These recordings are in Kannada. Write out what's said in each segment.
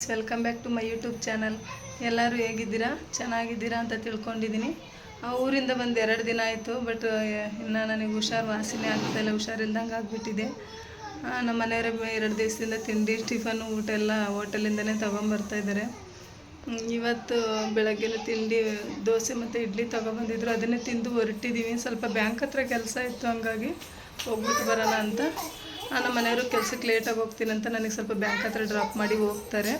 Welcome back to my YouTube channel ಎಲ್ಲರೂ ಹೇಗಿದ್ದೀರಾ? ಚೆನ್ನಾಗಿದ್ದೀರಾ ಅಂತ ತಿಳ್ಕೊಂಡಿದ್ದೀನಿ. ಆ, ಊರಿಂದ ಬಂದು ಎರಡು ದಿನ ಆಯಿತು ಬಟ್ ಇನ್ನು ನನಗೆ ಹುಷಾರು ವಾಸಿನೇ ಆಗ್ತಾಯಿಲ್ಲ ಹುಷಾರಿಲ್ದಂಗೆ ಆಗಿಬಿಟ್ಟಿದೆ. ನಮ್ಮ ಮನೆಯವರೇ ಎರಡು ದಿವಸದಿಂದ ತಿಂಡಿ ಟಿಫನ್ ಊಟ ಎಲ್ಲ ಹೋಟೆಲಿಂದನೇ ಇದ್ದಾರೆ. ಇವತ್ತು ಬೆಳಗ್ಗೆಲ್ಲ ತಿಂಡಿ ದೋಸೆ ಮತ್ತು ಇಡ್ಲಿ ತೊಗೊಬಂದಿದ್ರು. ಅದನ್ನೇ ತಿಂದು ಹೊರಟಿದ್ದೀವಿ ಸ್ವಲ್ಪ ಬ್ಯಾಂಕ್ ಹತ್ರ ಕೆಲಸ ಇತ್ತು ಹಂಗಾಗಿ ಹೋಗ್ಬಿಟ್ಟು ಬರೋಣ ಅಂತ. ನಮ್ಮ ಮನೆಯವರು ಕೆಲಸಕ್ಕೆ ಲೇಟಾಗಿ ಹೋಗ್ತೀನಿ ಅಂತ ನನಗೆ ಸ್ವಲ್ಪ ಬ್ಯಾಂಕ್ ಹತ್ರ ಡ್ರಾಪ್ ಮಾಡಿ ಹೋಗ್ತಾರೆ.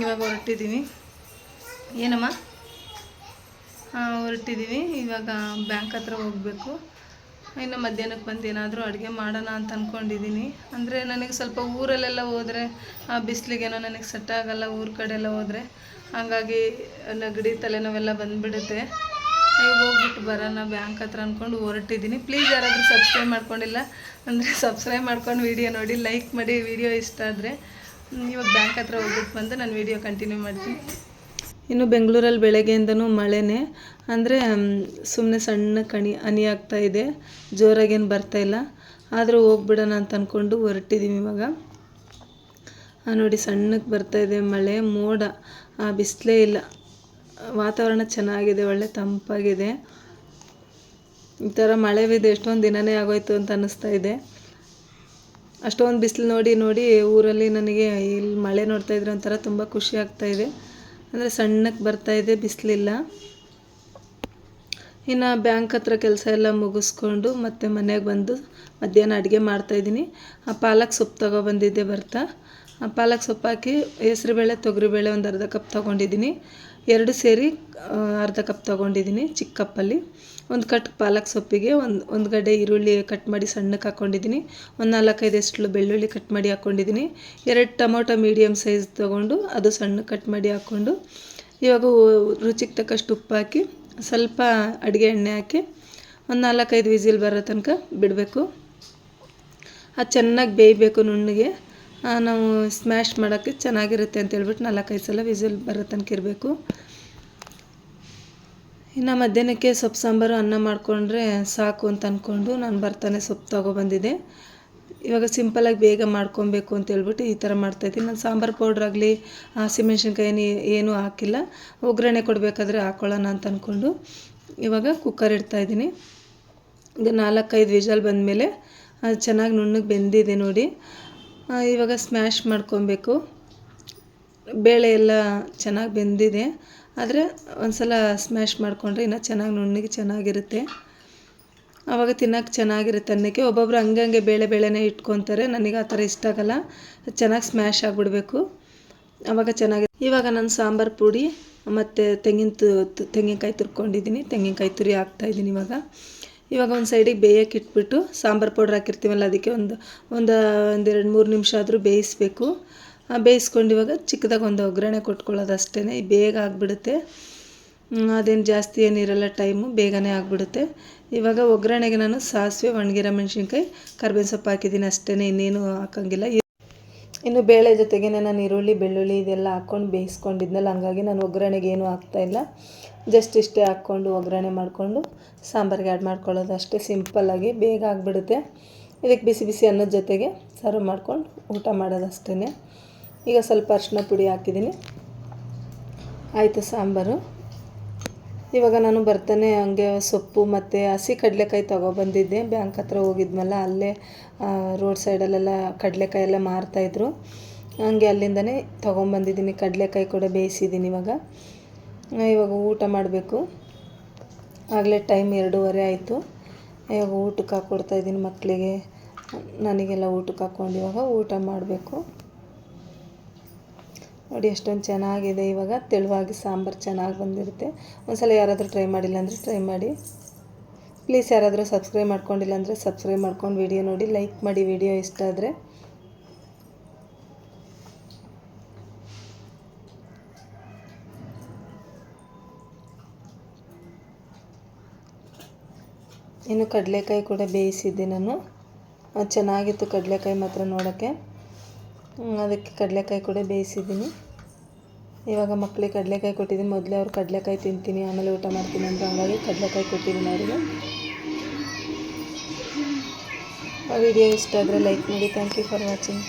ಇವಾಗ ಹೊರಟಿದ್ದೀನಿ ಏನಮ್ಮ? ಹಾಂ ಹೊರಟಿದ್ದೀವಿ ಇವಾಗ ಬ್ಯಾಂಕ್ ಹತ್ರ ಹೋಗಬೇಕು. ಇನ್ನು ಮಧ್ಯಾಹ್ನಕ್ಕೆ ಬಂದು ಏನಾದರೂ ಅಡುಗೆ ಮಾಡೋಣ ಅಂತ ಅಂದ್ಕೊಂಡಿದ್ದೀನಿ ಅಂದರೆ ನನಗೆ ಸ್ವಲ್ಪ ಊರಲ್ಲೆಲ್ಲ ಹೋದರೆ, ಆ ಬಿಸಿಲಿಗೇನೋ ನನಗೆ ಸೆಟ್ ಆಗಲ್ಲ ಊರ ಕಡೆ ಎಲ್ಲ ಹೋದರೆ, ಹಾಗಾಗಿ ನೆಗಡಿ ತಲೆನೋವೆಲ್ಲ ಬಂದುಬಿಡುತ್ತೆ. ಹೋಗ್ಬಿಟ್ಟು ಬರೋಣ ಬ್ಯಾಂಕ್ ಹತ್ರ ಅಂದ್ಕೊಂಡು ಹೊರಟಿದ್ದೀನಿ. ಪ್ಲೀಸ್ ಯಾರಾದರೂ ಸಬ್ಸ್ಕ್ರೈಬ್ ಮಾಡ್ಕೊಂಡಿಲ್ಲ ಅಂದರೆ ಸಬ್ಸ್ಕ್ರೈಬ್ ಮಾಡ್ಕೊಂಡು ವಿಡಿಯೋ ನೋಡಿ ಲೈಕ್ ಮಾಡಿ ವೀಡಿಯೋ ಇಷ್ಟ ಆದರೆ ಇವಾಗ ಬ್ಯಾಂಕ್ ಹತ್ರ ಹೋಗ್ಬಿಟ್ಟು ಬಂದು ನಾನು ವೀಡಿಯೋ ಕಂಟಿನ್ಯೂ ಮಾಡ್ತೀನಿ. ಇನ್ನು ಬೆಂಗಳೂರಲ್ಲಿ ಬೆಳಗ್ಗೆಯಿಂದನೂ ಮಳೆನೇ. ಅಂದರೆ ಸುಮ್ಮನೆ ಸಣ್ಣ ಕಣಿ ಹನಿ ಆಗ್ತಾ ಇದೆ. ಜೋರಾಗೇನು ಬರ್ತಾ ಇಲ್ಲ. ಆದರೂ ಹೋಗ್ಬಿಡೋಣ ಅಂತ ಅಂದ್ಕೊಂಡು ಹೊರಟಿದ್ದೀವಿ ಇವಾಗ. ನೋಡಿ ಸಣ್ಣಕ್ಕೆ ಬರ್ತಾ ಇದೆ ಮಳೆ. ಮೋಡ ಆ, ಬಿಸಿಲೇ ಇಲ್ಲ. ವಾತಾವರಣ ಚೆನ್ನಾಗಿದೆ, ಒಳ್ಳೆ ತಂಪಾಗಿದೆ. ಈ ಥರ ಮಳೆ ಬಿದ್ದು ಎಷ್ಟೊಂದು ದಿನನೇ ಆಗೋಯ್ತು ಅಂತ ಅನ್ನಿಸ್ತಾ ಇದೆ. ಅಷ್ಟೊಂದು ಬಿಸಿಲು ನೋಡಿ ನೋಡಿ ಊರಲ್ಲಿ ನನಗೆ ಇಲ್ಲಿ ಮಳೆ ನೋಡ್ತಾ ಇದ್ರೆ ಒಂಥರ ತುಂಬ ಖುಷಿ ಆಗ್ತಾ ಇದೆ. ಅಂದರೆ ಸಣ್ಣಕ್ಕೆ ಬರ್ತಾ ಇದೆ ಬಿಸಿಲಿಲ್ಲ. ಇನ್ನು ಬ್ಯಾಂಕ್ ಹತ್ರ ಕೆಲಸ ಎಲ್ಲ ಮುಗಿಸ್ಕೊಂಡು ಮತ್ತೆ ಮನೆಗೆ ಬಂದು ಮಧ್ಯಾಹ್ನ ಅಡುಗೆ ಮಾಡ್ತಾಯಿದ್ದೀನಿ ಆ ಪಾಲಕ್ ಸೊಪ್ಪು ತೊಗೊಬಂದಿದ್ದೆ ಬರ್ತಾ. ಆ ಪಾಲಕ್ ಸೊಪ್ಪು ಹಾಕಿ ಹೆಸ್ರುಬೇಳೆ ತೊಗರಿಬೇಳೆ ಒಂದು ಅರ್ಧ ಕಪ್ ತೊಗೊಂಡಿದ್ದೀನಿ. ಎರಡು ಸೇರಿ ಅರ್ಧ ಕಪ್ ತೊಗೊಂಡಿದ್ದೀನಿ ಚಿಕ್ಕ ಕಪ್ಪಲ್ಲಿ. ಒಂದು ಕಟ್ ಪಾಲಕ್ ಸೊಪ್ಪಿಗೆ, ಒಂದು ಒಂದು ಗಡ್ಡೆ ಈರುಳ್ಳಿ ಕಟ್ ಮಾಡಿ ಸಣ್ಣಕ್ಕೆ ಹಾಕ್ಕೊಂಡಿದ್ದೀನಿ ಒಂದು ನಾಲ್ಕೈದು ಎಷ್ಟು ಬೆಳ್ಳುಳ್ಳಿ ಕಟ್ ಮಾಡಿ ಹಾಕ್ಕೊಂಡಿದ್ದೀನಿ ಎರಡು ಟೊಮೊಟೊ ಮೀಡಿಯಮ್ ಸೈಜ್ ತೊಗೊಂಡು ಅದು ಸಣ್ಣ ಕಟ್ ಮಾಡಿ ಹಾಕ್ಕೊಂಡು, ಇವಾಗ ರುಚಿಗೆ ತಕ್ಕಷ್ಟು ಉಪ್ಪು ಹಾಕಿ, ಸ್ವಲ್ಪ ಅಡುಗೆ ಎಣ್ಣೆ ಹಾಕಿ, ಒಂದು ನಾಲ್ಕೈದು ವಿಸಿಲ್ ಬರೋ ತನಕ ಬಿಡಬೇಕು. ಅದು ಚೆನ್ನಾಗಿ ಬೇಯಬೇಕು ನುಣ್ಣಗೆ. ನಾವು ಸ್ಮ್ಯಾಶ್ ಮಾಡೋಕ್ಕೆ ಚೆನ್ನಾಗಿರುತ್ತೆ ಅಂತ ಹೇಳ್ಬಿಟ್ಟು ನಾಲ್ಕೈದು ಸಲ ವಿಸಿಲ್ ಬರೋ ತನಕ ಇರಬೇಕು. ಇನ್ನು ಮಧ್ಯಾಹ್ನಕ್ಕೆ ಸೊಪ್ಪು ಸಾಂಬಾರು ಅನ್ನ ಮಾಡಿಕೊಂಡ್ರೆ ಸಾಕು ಅಂತ ಅಂದ್ಕೊಂಡು ನಾನು ಬರ್ತಾನೆ ಸೊಪ್ಪು ತೊಗೊಬಂದಿದ್ದೆ ಇವಾಗ ಸಿಂಪಲಾಗಿ ಬೇಗ ಮಾಡ್ಕೊಬೇಕು ಅಂತ ಹೇಳ್ಬಿಟ್ಟು ಈ ಥರ ಮಾಡ್ತಾಯಿದ್ದೀನಿ ನಾನು ಸಾಂಬಾರು ಪೌಡ್ರ್ ಆಗಲಿ ಹಸಿಮೆಣ್ಸಿನ್ಕಾಯಿ ಏನೂ ಹಾಕಿಲ್ಲ. ಒಗ್ಗರಣೆ ಕೊಡಬೇಕಾದ್ರೆ ಹಾಕೊಳ್ಳೋಣ ಅಂತ ಅಂದ್ಕೊಂಡು ಇವಾಗ ಕುಕ್ಕರ್ ಇಡ್ತಾಯಿದ್ದೀನಿ ಈಗ ನಾಲ್ಕೈದು ವಿಜಲ್ ಬಂದಮೇಲೆ ಅದು ಚೆನ್ನಾಗಿ ನುಣ್ಣಗೆ ಬೆಂದಿದೆ ನೋಡಿ. ಇವಾಗ ಸ್ಮ್ಯಾಶ್ ಮಾಡ್ಕೊಬೇಕು. ಬೇಳೆ ಎಲ್ಲ ಚೆನ್ನಾಗಿ ಬೆಂದಿದೆ. ಆದರೆ ಒಂದ್ಸಲ ಸ್ಮ್ಯಾಶ್ ಮಾಡಿಕೊಂಡ್ರೆ ಇನ್ನೂ ಚೆನ್ನಾಗಿ ನುಣ್ಣಗೆ ಚೆನ್ನಾಗಿರುತ್ತೆ. ಆವಾಗ ತಿನ್ನೋಕ್ಕೆ ಚೆನ್ನಾಗಿರುತ್ತೆ ಅನ್ನಕ್ಕೆ ಒಬ್ಬೊಬ್ರು ಹಂಗಂಗೆ ಬೇಳೆ ಬೇಳೆನೇ ಇಟ್ಕೊತಾರೆ. ನನಗೆ ಆ ಥರ ಇಷ್ಟ ಆಗಲ್ಲ. ಚೆನ್ನಾಗಿ ಸ್ಮ್ಯಾಶ್ ಆಗಿಬಿಡ್ಬೇಕು. ಆವಾಗ ಚೆನ್ನಾಗಿ ಇವಾಗ ನಾನು ಸಾಂಬಾರು ಪುಡಿ ಮತ್ತು ತೆಂಗಿನ ತು- ತೆಂಗಿನಕಾಯಿ ತುರ್ಕೊಂಡಿದ್ದೀನಿ. ತೆಂಗಿನಕಾಯಿ ತುರಿ ಹಾಕ್ತಾಯಿದ್ದೀನಿ ಇವಾಗ. ಇವಾಗ ಒಂದು ಸೈಡಿಗೆ ಬೇಯಕ್ಕೆ ಇಟ್ಬಿಟ್ಟು ಸಾಂಬಾರು ಪೌಡ್ರ್ ಹಾಕಿರ್ತೀವಲ್ಲ, ಅದಕ್ಕೆ ಒಂದು ಒಂದು ಒಂದೆರಡು ಮೂರು ನಿಮಿಷ ಆದರೂ ಬೇಯಿಸ್ಬೇಕು. ಬೇಯಿಸ್ಕೊಂಡು ಇವಾಗ ಚಿಕ್ಕದಾಗ ಒಂದು ಒಗ್ಗರಣೆ ಕೊಟ್ಕೊಳ್ಳೋದು ಅಷ್ಟೇ ಬೇಗ ಆಗಿಬಿಡುತ್ತೆ. ಅದೇನು ಜಾಸ್ತಿ ಏನಿರಲ್ಲ ಟೈಮು ಬೇಗನೆ ಆಗಿಬಿಡುತ್ತೆ. ಇವಾಗ ಒಗ್ಗರಣೆಗೆ ನಾನು ಸಾಸಿವೆ, ಒಣಗಿರೋ ಮೆಣಸಿನ್ಕಾಯಿ, ಕರ್ಬೇವಿನ ಸೊಪ್ಪು ಹಾಕಿದ್ದೀನಿ ಅಷ್ಟೇ ಇನ್ನೇನು ಹಾಕೋಂಗಿಲ್ಲ. ಇನ್ನು ಬೇಳೆ ಜೊತೆಗೆ ನಾನು ಈರುಳ್ಳಿ, ಬೆಳ್ಳುಳ್ಳಿ ಇದೆಲ್ಲ ಹಾಕ್ಕೊಂಡು ಬೇಯಿಸ್ಕೊಂಡಿದ್ನಲ್ಲ, ಹಂಗಾಗಿ ನಾನು ಒಗ್ಗರಣೆಗೆ ಏನೂ ಹಾಕ್ತಾಯಿಲ್ಲ ಜಸ್ಟ್ ಇಷ್ಟೇ ಹಾಕ್ಕೊಂಡು ಒಗ್ಗರಣೆ ಮಾಡಿಕೊಂಡು ಸಾಂಬಾರಿಗೆ ಆ್ಯಡ್ ಮಾಡ್ಕೊಳ್ಳೋದು ಅಷ್ಟೇ ಸಿಂಪಲ್ಲಾಗಿ ಬೇಗ ಆಗಿಬಿಡುತ್ತೆ. ಇದಕ್ಕೆ ಬಿಸಿ ಬಿಸಿ ಅನ್ನದ ಜೊತೆಗೆ ಸರ್ವ್ ಮಾಡ್ಕೊಂಡು ಊಟ ಮಾಡೋದು ಅಷ್ಟೇ ಈಗ ಸ್ವಲ್ಪ ಅರಿಶಿನ ಪುಡಿ ಹಾಕಿದ್ದೀನಿ. ಆಯಿತು ಸಾಂಬಾರು. ಇವಾಗ ನಾನು ಬರ್ತಾನೆ ಹಂಗೆ ಸೊಪ್ಪು ಮತ್ತು ಹಸಿ ಕಡಲೆಕಾಯಿ ತೊಗೊಬಂದಿದ್ದೆ. ಬ್ಯಾಂಕ್ ಹತ್ರ ಹೋಗಿದ್ಮಲ್ಲ ಅಲ್ಲೇ ರೋಡ್ ಸೈಡಲ್ಲೆಲ್ಲ ಕಡಲೆಕಾಯಿ ಎಲ್ಲ ಮಾರ್ತಾಯಿದ್ರು ಹಂಗೆ ಅಲ್ಲಿಂದನೇ ತೊಗೊಂಬಂದಿದ್ದೀನಿ, ಕಡಲೆಕಾಯಿ ಕೂಡ ಬೇಯಿಸಿದ್ದೀನಿ ಇವಾಗ. ಇವಾಗ ಊಟ ಮಾಡಬೇಕು. ಆಗಲೇ ಟೈಮ್ ಎರಡೂವರೆ ಆಯಿತು. ಇವಾಗ ಊಟಕ್ಕೆ ಹಾಕ್ಕೊಡ್ತಾಯಿದ್ದೀನಿ ಮಕ್ಕಳಿಗೆ. ನನಗೆಲ್ಲ ಊಟಕ್ಕೆ ಹಾಕ್ಕೊಂಡು ಇವಾಗ ಊಟ ಮಾಡಬೇಕು. ನೋಡಿ, ಎಷ್ಟೊಂದು ಚೆನ್ನಾಗಿದೆ. ಇವಾಗ ತೆಳುವಾಗಿ ಸಾಂಬಾರು ಚೆನ್ನಾಗಿ ಬಂದಿರುತ್ತೆ. ಒಂದ್ಸಲ ಯಾರಾದರೂ ಟ್ರೈ ಮಾಡಿಲ್ಲ ಅಂದರೆ ಟ್ರೈ ಮಾಡಿ. ಪ್ಲೀಸ್ ಯಾರಾದರೂ ಸಬ್ಸ್ಕ್ರೈಬ್ ಮಾಡ್ಕೊಂಡಿಲ್ಲ ಅಂದರೆ ಸಬ್ಸ್ಕ್ರೈಬ್ ಮಾಡ್ಕೊಂಡು ವಿಡಿಯೋ ನೋಡಿ. ಲೈಕ್ ಮಾಡಿ ವಿಡಿಯೋ ಇಷ್ಟ ಆದರೆ. ಇನ್ನು ಕಡಲೆಕಾಯಿ ಕೂಡ ಬೇಯಿಸಿದ್ದೆ ನಾನು. ಚೆನ್ನಾಗಿತ್ತು ಕಡಲೆಕಾಯಿ ಮಾತ್ರ ನೋಡೋಕ್ಕೆ. ಅದಕ್ಕೆ ಕಡಲೆಕಾಯಿ ಕೂಡ ಬೇಯಿಸಿದ್ದೀನಿ. ಇವಾಗ ಮಕ್ಕಳಿಗೆ ಕಡಲೆಕಾಯಿ ಕೊಟ್ಟಿದ್ದೀನಿ. ಮೊದಲೇ ಅವ್ರು ಕಡಲೆಕಾಯಿ ತಿಂತೀನಿ, ಆಮೇಲೆ ಊಟ ಮಾಡ್ತೀನಿ ಅಂತ ಹಂಗಾಗಿ ಕಡಲೆಕಾಯಿ ಕೊಟ್ಟಿದ್ದೀನಿ ಅವರಿಗೆ. ವಿಡಿಯೋ ಇಷ್ಟ ಆದರೆ ಲೈಕ್ ಮಾಡಿ. Thank you for watching